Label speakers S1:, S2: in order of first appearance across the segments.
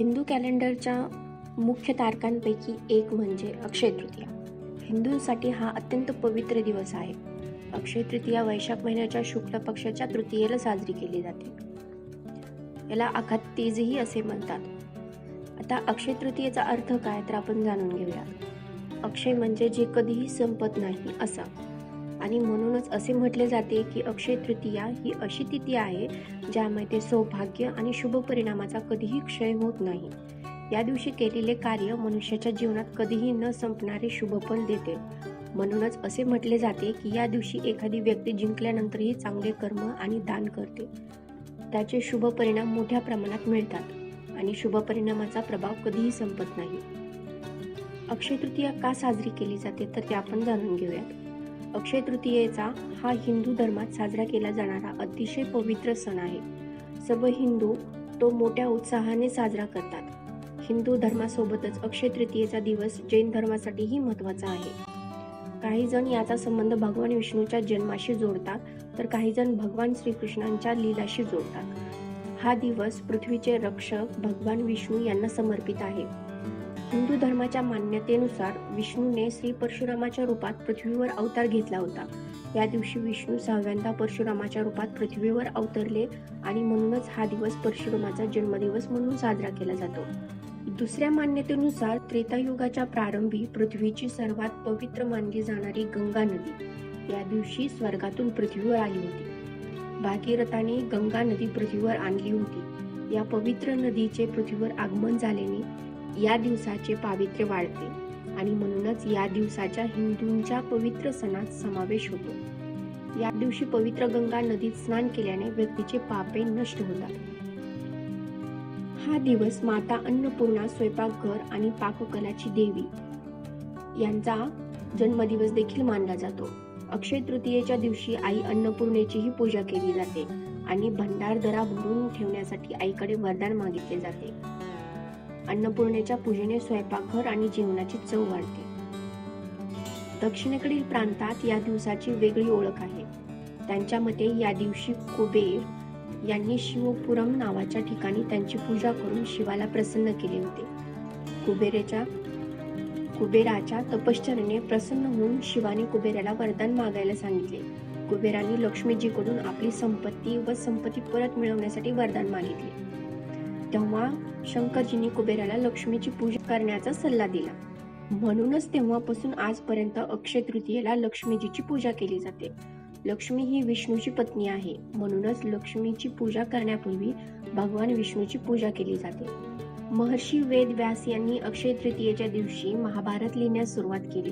S1: हिंदू कॅलेंडरच्या मुख्य तारखांपैकी एक म्हणजे अक्षय तृतीया. हिंदूंसाठी हा अत्यंत पवित्र दिवस आहे. अक्षय तृतीया वैशाख महिन्याच्या शुक्ल पक्षाच्या तृतीयेला साजरी केली जाते. याला आखात तीजही असे म्हणतात. आता अक्षय तृतीयेचा अर्थ काय तर आपण जाणून घेऊया. अक्षय म्हणजे जे कधीही संपत नाही असा. आणि म्हणूनच असे म्हटले जाते की अक्षय तृतीया ही अशी तिथी आहे ज्यामध्ये सौभाग्य आणि शुभ परिणामाचा कधीही क्षय होत नाही. या दिवशी केलेले कार्य मनुष्याच्या जीवनात कधीही न संपणारे शुभफल देते. म्हणूनच असे म्हटले जाते की या दिवशी एखादी व्यक्ती जिंकल्यानंतरही चांगले कर्म आणि दान करते. त्याचे शुभ परिणाम मोठ्या प्रमाणात मिळतात आणि शुभ परिणामाचा प्रभाव कधीही संपत नाही. अक्षय तृतीया का साजरी केली जाते तर ते आपण जाणून घेऊयात. अक्षय तृतीयेचा हा हिंदू धर्मात साजरा केला जाणारा अतिशय पवित्र सण आहे. सर्व हिंदू तो मोठ्या उत्साहाने साजरा करतात. हिंदू धर्मासोबतच अक्षय तृतीयेचा दिवस जैन धर्मासाठीही महत्त्वाचा आहे. काही जण याचा संबंध भगवान विष्णूच्या जन्माशी जोडतात तर काही जण भगवान श्रीकृष्णांच्या लीलाशी जोडतात. हा दिवस पृथ्वीचे रक्षक भगवान विष्णू यांना समर्पित आहे. हिंदू धर्माच्या मान्यतेनुसार विष्णूने श्री परशुरामाच्या रूपात पृथ्वीवर अवतार घेतला होता. या दिवशी विष्णू सहाव्यांदा परशुरामाच्या रूपात पृथ्वीवर अवतरले आणि म्हणूनच हा दिवस परशुरामाचा जन्मदिवस म्हणून साजरा केला जातो. दुसऱ्या मान्यतेनुसार त्रेतायुगाच्या प्रारंभी पृथ्वीची सर्वात पवित्र मानली जाणारी गंगा नदी. या दिवशी स्वर्गातून पृथ्वीवर आली होती. भागीरथाने गंगा नदी पृथ्वीवर आणली होती. या पवित्र नदीचे पृथ्वीवर आगमन झाल्याने या दिवसाचे पावित्र्य वाढते आणि म्हणूनच या दिवसाच्या हिंदूंच्या पवित्र सणात समावेश होतो. या दिवशी पवित्र गंगा नदीत स्नान केल्याने व्यक्तीचे पापे नष्ट होतात. हा दिवस माता अन्नपूर्णा स्वयंपाकघर आणि पाककलाची देवी यांचा जन्मदिवस देखील मानला जातो. अक्षय तृतीयेच्या दिवशी आई अन्नपूर्णेचीही पूजा केली जाते आणि भंडारदरा भरून ठेवण्यासाठी आईकडे वरदान मागितले जाते. अन्नपूर्णेच्या पूजेने स्वयंपाकघर आणि जीवनाची चव वाढते. दक्षिणेकडील प्रांतात या दिवसाची वेगळी ओळख आहे. त्यांच्या मते या दिवशी कुबेर यांनी शिवपुरम नावाच्या ठिकाणी त्यांची पूजा करून शिवाला प्रसन्न केले होते. कुबेरेच्या कुबेराच्या तपश्चर्याने प्रसन्न होऊन शिवाने कुबेराला वरदान मागायला सांगितले. कुबेराने लक्ष्मीजीकडून आपली संपत्ती व संपत्ती परत मिळवण्यासाठी वरदान मागितले. तेव्हा शंकरजींनी कुबेराला लक्ष्मीची पूजा करण्याचा सल्ला दिला. म्हणूनच तेव्हापासून आजपर्यंत अक्षय तृतीयेला लक्ष्मीजीची पूजा केली जाते. लक्ष्मी ही विष्णूची पत्नी आहे. म्हणूनच लक्ष्मीची पूजा करण्यापूर्वी भगवान विष्णूची पूजा केली जाते. महर्षी वेद व्यास यांनी अक्षय तृतीयेच्या दिवशी महाभारत लिहिण्यास सुरुवात केली.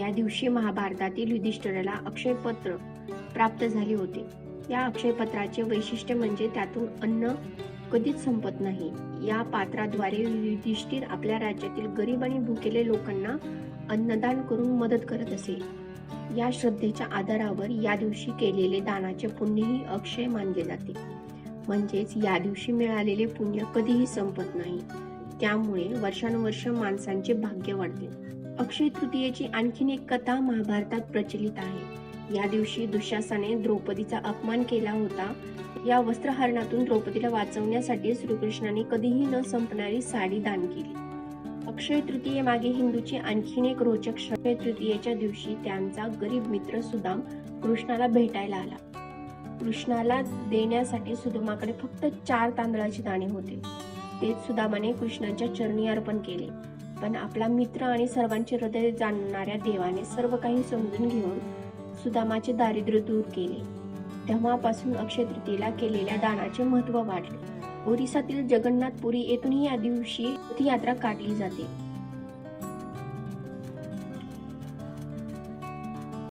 S1: या दिवशी महाभारतातील युधिष्ठिराला अक्षय पत्र प्राप्त झाले होते. या अक्षय पत्राचे वैशिष्ट्य म्हणजे त्यातून अन्न कधीच संपत नाही. या पात्राद्वारे युधिष्ठिर आपल्या राज्यातील गरीब आणि भुकेले लोकांना अन्नदान करून मदत करत असे. या श्रद्धेच्या आधारावर या दिवशी केलेले दानाचे पुण्यही अक्षय मानले जाते. म्हणजेच या दिवशी मिळालेले पुण्य कधीही संपत नाही. त्यामुळे वर्षानुवर्ष माणसांचे भाग्य वाढते. अक्षय तृतीयेची आणखीन एक कथा महाभारतात प्रचलित आहे. या दिवशी दुःशासाने द्रौपदीचा अपमान केला होता. या वस्त्रहरणातून द्रौपदीला वाचवण्यासाठी श्रीकृष्णाने कधीही न संपणारी साडी दान केली. अक्षय तृतीयेमागे हिंदूची आणखीन एक रोचक अक्षय तृतीयेच्या दिवशी त्यांचा गरीब मित्र सुदाम कृष्णाला भेटायला आला. कृष्णाला देण्यासाठी सुदामाकडे फक्त चार तांदळाची दाणे होते. तेच सुदामाने कृष्णाच्या चरणी अर्पण केले. पण आपला मित्र आणि सर्वांचे हृदय जाणणाऱ्या देवाने सर्व काही समजून घेऊन सुदामाचे दारिद्र्य दूर केले. तेव्हापासून अक्षय तृतीयेला केलेल्या दानाचे महत्त्व वाढले. ओरिसातील जगन्नाथपुरी येथूनही या दिवशी यात्रा काढली जाते.